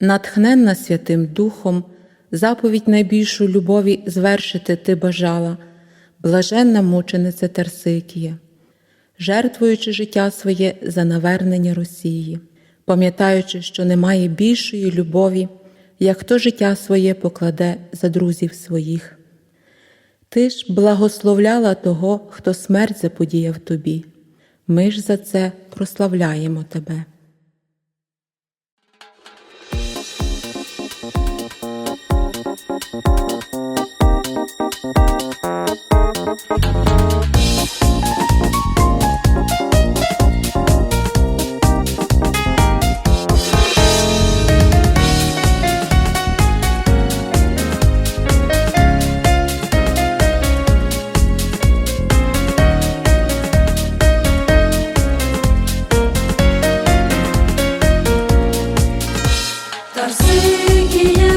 натхненна Святим Духом, заповідь найбільшу любові звершити ти бажала, блаженна мучениця Тарсикія, жертвуючи життя своє за навернення Росії, пам'ятаючи, що немає більшої любові, як хто життя своє покладе за друзів своїх. Ти ж благословляла того, хто смерть заподіяв тобі. Ми ж за це прославляємо тебе. Yarsın